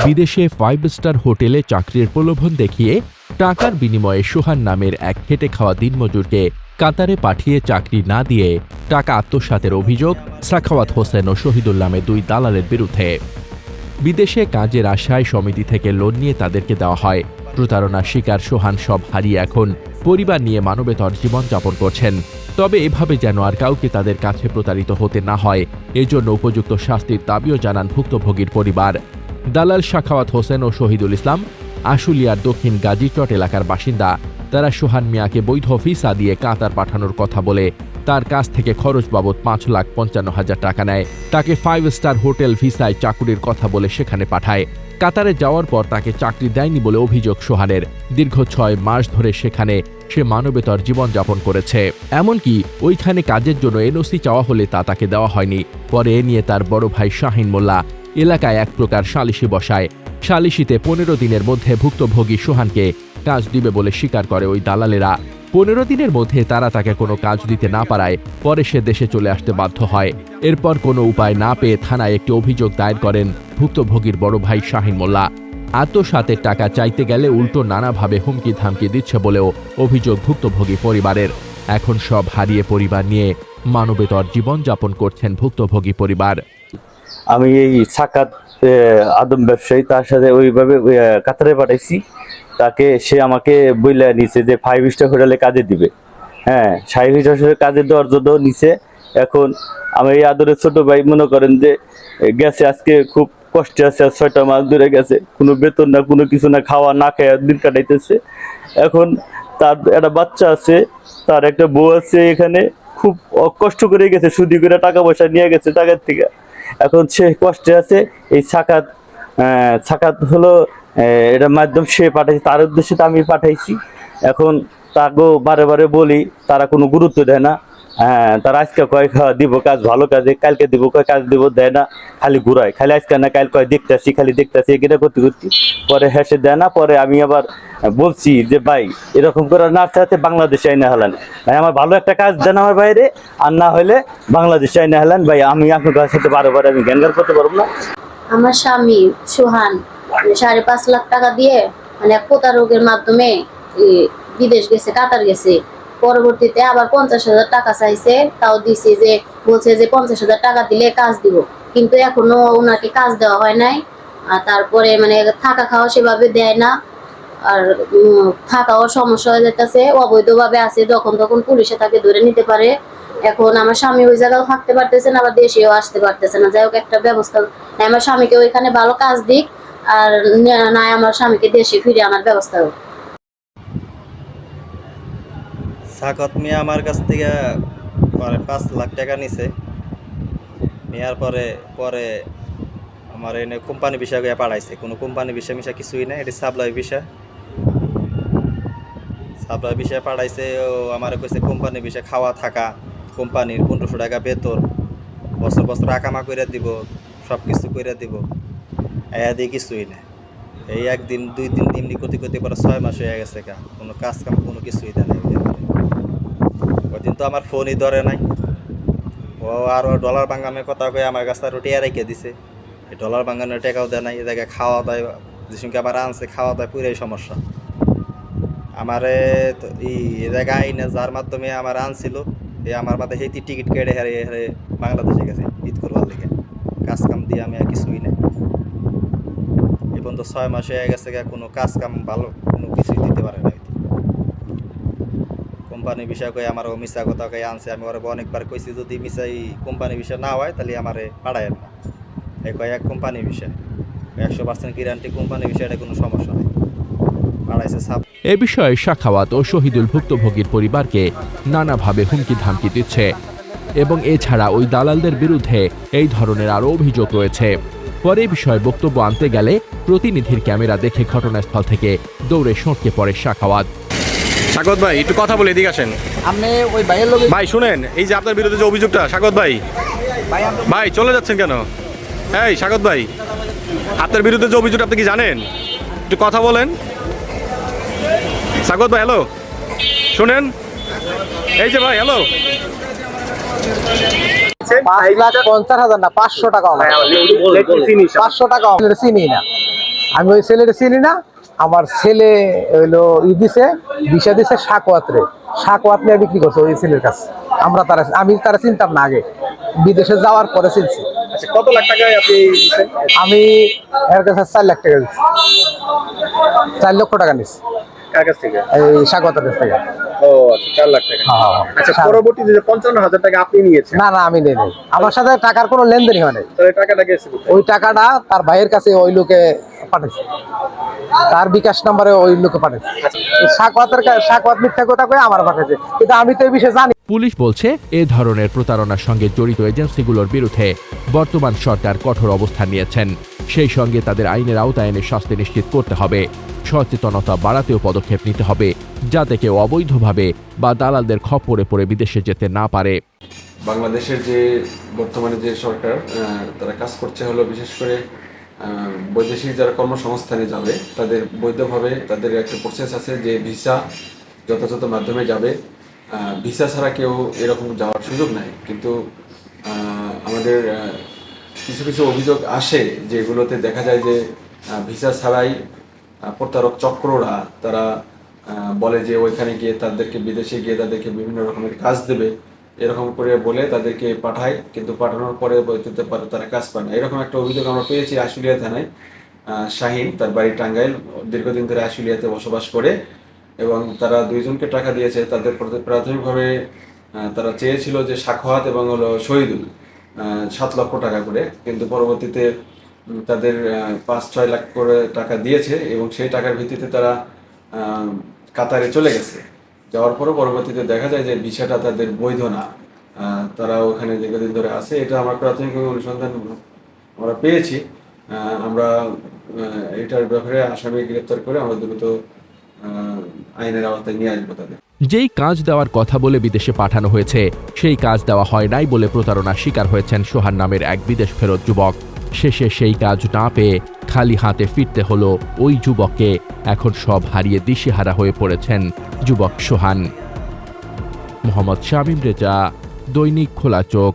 বিদেশে five star হোটেলে চাকরির প্রলোভন দেখিয়ে টাকার বিনিময়ে সোহান নামের এক খেটে খাওয়া দিনমজুরকে কাতারে পাঠিয়ে চাকরি না দিয়ে টাকা আত্মসাতের অভিযোগ সাখাওয়াত হোসেন ও শহীদুল নামে দুই দালালের বিরুদ্ধে। বিদেশে কাজের আশায় সমিতি থেকে লোন নিয়ে তাদেরকে দেওয়া হয়। প্রতারণার শিকার সোহান সব হারিয়ে এখন পরিবার নিয়ে মানবেতর জীবনযাপন করছেন। তবে এভাবে যেন আর কাউকে তাদের কাছে প্রতারিত হতে না হয়, এজন্য উপযুক্ত শাস্তির দাবিও জানান ভুক্তভোগীর পরিবার। দালাল শাখাওয়াত হোসেন ও শহীদুল ইসলাম, আশুলিয়ার দক্ষিণ গাজীচট এলাকার বাসিন্দা তারা সোহান মিয়াকে বৈধ ভিসা দিয়ে কাতার পাঠানোর কথা বলে তার কাছ থেকে খরচ বাবদ পাঁচ লাখ পঞ্চান্ন হাজার টাকা নেয়। তাকে ফাইভ স্টার হোটেল ভিসায় চাকুরির কথা বলে সেখানে পাঠায়। কাতারে যাওয়ার পর তাকে চাকরি দেয়নি বলে অভিযোগ সোহানের। দীর্ঘ ছয় মাস ধরে সেখানে সে মানবেতর জীবনযাপন করেছে। এমনকি ওইখানে কাজের জন্য এনওসি চাওয়া হলে তা তাকে দেওয়া হয়নি। পরে এ নিয়ে তার বড় ভাই শাহিন মোল্লা এলাকায় এক প্রকার সালিশি বসায়। সালিশিতে পনেরো দিনের মধ্যে ভুক্তভোগী সোহানকে কাজ দিবে বলে স্বীকার করে ওই দালালেরা। পনেরো দিনের মধ্যে তারা তাকে কোনো কাজ দিতে না পারায় পরে সে দেশে চলে আসতে বাধ্য হয়। এরপর কোনো উপায় না পেয়ে থানায় একটি অভিযোগ দায়ের করেন ভুক্তভোগীর বড় ভাই শাহিন মোল্লা। আত্মসাতের টাকা চাইতে গেলে উল্টো নানাভাবে হুমকি ধামকি দিচ্ছে বলেও অভিযোগ ভুক্তভোগী পরিবারের। এখন সব হারিয়ে পরিবার নিয়ে মানবেতর জীবনযাপন করছেন ভুক্তভোগী পরিবার। আমি এই সাকাত আদম ব্যবসায়ী তার সাথে ওইভাবে ওই, কাতারে পাঠাইছি। তাকে সে আমাকে বইলে নিছে যে ফাইভ স্টার হোটেলে কাজে দিবে। হ্যাঁ ফাইভ স্টার কাজে দেওয়ার জন্য নিছে। এখন আমি এই আদরের ছোট ভাই মনে করেন যে গেছে আজকে খুব কষ্টে আছে আর ছয়টা মাস ধরে গেছে। কোনো বেতন না কোনো কিছু না খাওয়া না খেয়ে দিন কাটাইতেছে। এখন তার একটা বাচ্চা আছে তার একটা বউ আছে এখানে। খুব কষ্ট করে গেছে সুদি করে টাকা পয়সা নিয়ে গেছে টাকার থেকে। এখন সে কষ্টে আছে, এই সাকাত সাকাত হলো এটা এটার মাধ্যম সে পাঠাইছে, তার উদ্দেশ্যে তো আমি পাঠাইছি। এখন তাকেও বারে বারে বলি, তারা কোনো গুরুত্ব দেয় না। হ্যাঁ তারা আজকে কয় দিব কাজ, ভালো কাজে কালকে দিব, কয় কাজ দিব, দেয় না, খালি ঘুরায়। খালি আজকে না, কাল কয় দেখতেছি, খালি দেখতেছি এগুলো করতে করতে পরে হেসে দেয় না, পরে আমি আবার বলছি যে, ভাই, এরকম করে না চাইতে বাংলাদেশে আইনা হলেন। ভাই, আমার ভালো একটা কাজ দেন আমার বাইরে, আর না হলে বাংলাদেশে আইনা হলেন। ভাই, আমি আপনার সাথে বারে বারে আমি জ্ঞানগার করতে পারব না। আমার স্বামী সোহান মানে সাড়ে পাঁচ লাখ টাকা দিয়ে মানে এক প্রতারকের মাধ্যমে বিদেশ গেছে, কাতার গেছে। পরবর্তীতে আবার পঞ্চাশ হাজার টাকা চাইছে, তাও দিছি যে, বলছে যে পঞ্চাশ হাজার টাকা দিলে কাজ দিব। কিন্তু এখনও ওনাকে কাজ দেওয়া হয় নাই। আর তারপরে মানে থাকা খাওয়া সেভাবে দেয় না। আর থাকাও সমস্যা হয়ে যেতেছে অবৈধভাবে আছে, যখন তখন পুলিশে তাকে ধরে নিতে পারে। এখন আমার স্বামী ওই জায়গায় থাকতে পারতেছে না, আবার দেশেও আসতে পারতেছে না। যাই হোক, একটা ব্যবস্থা আমার স্বামীকে ওইখানে ভালো কাজ দিক। আর না- আমার স্বামীকে দেশে ফিরে আনার ব্যবস্থা হোক। সাকত মিয়া আমার কাছ থেকে পরে পাঁচ লাখ টাকা নিছে। নেওয়ার পরে পরে আমার এনে কোম্পানি বিষয় গিয়ে পাঠাইছে। কোনো কোম্পানি বিষয় মিশা কিছুই না এটি সাপ্লাই বিষয় সাপ্লাই বিষয় পাঠাইছে, ও আমার কইছে কোম্পানি বিষয় খাওয়া থাকা, কোম্পানির পনেরোশো টাকা বেতন বছর বছর আকামা করে দিব সব কিছু করে দিব। এয়া দিয়ে কিছুই না এই একদিন, দুই দিন এমনি করতে করতে পরে ছয় মাস হয়ে গেছে কা কোনো কাজ কাম কোনো কিছুই দেয়। ওই দিন তো আমার ফোনই ধরে নাই। ও আর ডলার বাঙ্গানোর কথা কয়ে আমার কাছে আর টিয়া রেখে দিছে ডলার বাঙ্গানোর টাকাও দেয় নাই এ জায়গায় খাওয়া দাওয়া যে সঙ্গে আবার আনছে খাওয়া দাওয়া পুরাই সমস্যা। আমারে এই এ জায়গায় আইনে যার মাধ্যমে আমার আনছিল, এ আমার মাথায় হেতি টিকিট কেটে হারে হারে বাংলাদেশে গেছে, ঈদ করবার লেগে। কাজ কাম দিয়ে আমি আর কিছুই নেই। এ পর্যন্ত ছয় মাস হয়ে গেছে কোনো কাজ কাম ভালো, কোনো কিছুই দিতে পারে না কোম্পানি বিষয় কয়ে আমার মিশা কথা কয়ে আনছে। আমি ওরা অনেকবার কইছি, যদি মিশাই কোম্পানি বিষয় না হয়, তাহলে আমারে পাঠায় না। এই কয়, এক কোম্পানি বিষয়। একশো পার্সেন্ট গ্যারান্টি কোম্পানি বিষয়টা কোনো সমস্যা নেই। এ বিষয়ে শাখাওয়াত ও শহীদুল ভুক্তভোগীর পরিবারকে নানাভাবে হুমকি ধামকি দিচ্ছে এবং এছাড়া ওই দালালদের বিরুদ্ধে এই ধরনের আরও অভিযোগ রয়েছে। পরে বিষয়ে বক্তব্য আনতে গেলে প্রতিনিধির ক্যামেরা দেখে ঘটনাস্থল থেকে দৌড়ে সঁটকে পড়ে শাখাওয়াত। স্বাগত ভাই একটু কথা বলে এদিকে আসেন। আপনি ওই ভাইয়ের লোক ভাই শুনেন এই যে আপনার বিরুদ্ধে যে অভিযোগটা স্বাগত ভাই। ভাই চলে যাচ্ছেন কেন? এই স্বাগত ভাই। আপনার বিরুদ্ধে যে অভিযোগটা আপনি কি জানেন? একটু কথা বলেন। স্বাগত ভাই হ্যালো। শুনেন। এই যে ভাই হ্যালো। পাঁচ লাখ পঞ্চাশ হাজার না পাঁচশো টাকা পাঁচশো টাকা চিনি না। আমি ওই ছেলেটা চিনি না আমার ছেলে হইল ই দিছে বিষা দিছে শাকওয়াতরে শাকওয়াত নিয়ে বিক্রি করছে ওই ছেলের কাছে। আমরা তারা আমি তারা চিনতাম না আগে। বিদেশে যাওয়ার পরে চিনছি। আচ্ছা কত লাখ টাকায় আপনি আমি এর কাছে চার লাখ টাকা দিচ্ছি চার লক্ষ টাকা নিচ্ছি কার কাছ থেকে? এই শাকওয়াতের কাছ থেকে। ও চার লাখ টাকা। হ্যাঁ, হ্যাঁ, হ্যাঁ। আচ্ছা পরবর্তীতে যে পঞ্চান্ন হাজার টাকা আপনি নিয়েছেন? না না আমি নেই আমার সাথে টাকার কোনো লেনদেনই হয় নাই। টাকাটা ওই টাকাটা তার ভাইয়ের কাছে ওই লোকে পাঠাইছে। তার বিকাশ নাম্বারে ওই লোকে শাকওয়াতের শাকওয়াত মিথ্যা কথা কয়ে আমার পাঠাইছে কিন্তু আমি তো এই বিষয়ে জানি। পুলিশ বলছে এ ধরনের প্রতারণার সঙ্গে জড়িত এজেন্সিগুলোর বিরুদ্ধে বর্তমান সরকার কঠোর অবস্থান নিয়েছেন। সেই সঙ্গে তাদের আইনের আওতায় এনে শাস্তি নিশ্চিত করতে হবে। সচেতনতা বাড়াতেও পদক্ষেপ নিতে হবে যাতে কেউ অবৈধভাবে বা দালালদের খপ্পরে পড়ে বিদেশে যেতে না পারে। বাংলাদেশের যে বর্তমানে যে সরকার তারা কাজ করছে হলো বিশেষ করে বৈদেশিক যারা কর্মসংস্থানে যাবে, তাদের বৈধভাবে তাদের একটা প্রসেস আছে যে ভিসা যথাযথ মাধ্যমে যাবে। ভিসা ছাড়া কেউ এরকম যাওয়ার সুযোগ নাই। কিন্তু আমাদের কিছু কিছু অভিযোগ আসে যেগুলোতে দেখা যায় যে ভিসা ছাড়াই প্রতারক চক্ররা তারা বলে যে ওইখানে গিয়ে তাদেরকে বিদেশে গিয়ে তাদেরকে বিভিন্ন রকমের কাজ দেবে। এরকম করে বলে তাদেরকে পাঠায়, কিন্তু পাঠানোর পরে বলতে পারে তারা কাজ পায় না। এরকম একটা অভিযোগ আমরা পেয়েছি আশুলিয়া থানায়। শাহিন তার বাড়ি টাঙ্গাইল, দীর্ঘদিন ধরে আশুলিয়াতে বসবাস করে এবং তারা দুইজনকে টাকা দিয়েছে। তাদের প্রাথমিকভাবে তারা চেয়েছিল যে সাখাওয়াত এবং হলো শহীদুল সাত লক্ষ টাকা করে। কিন্তু পরবর্তীতে তাদের পাঁচ ছয় লাখ করে টাকা দিয়েছে এবং সেই টাকার ভিত্তিতে তারা কাতারে চলে গেছে। যাওয়ার পরও পরবর্তীতে দেখা যায় যে ভিসাটা তাদের বৈধ না। তারা ওখানে দীর্ঘদিন ধরে আছে। এটা আমরা প্রাথমিকভাবে অনুসন্ধান আমরা পেয়েছি। আমরা এটার ব্যাপারে আসামি গ্রেপ্তার করে আমরা দ্রুত আইনের আওতায় নিয়ে আসব তাদের। যেই কাজ দেওয়ার কথা বলে বিদেশে পাঠানো হয়েছে, সেই কাজ দেওয়া হয় নাই বলে প্রতারণার শিকার হয়েছেন সোহান নামের এক বিদেশ ফেরত যুবক। শেষে সেই কাজ না পেয়ে খালি হাতে ফিরতে হলো ওই যুবককে। এখন সব হারিয়ে দিশেহারা হয়ে পড়েছেন যুবক সোহান। মোহাম্মদ শামীম রেজা, দৈনিক খোলা চোখ।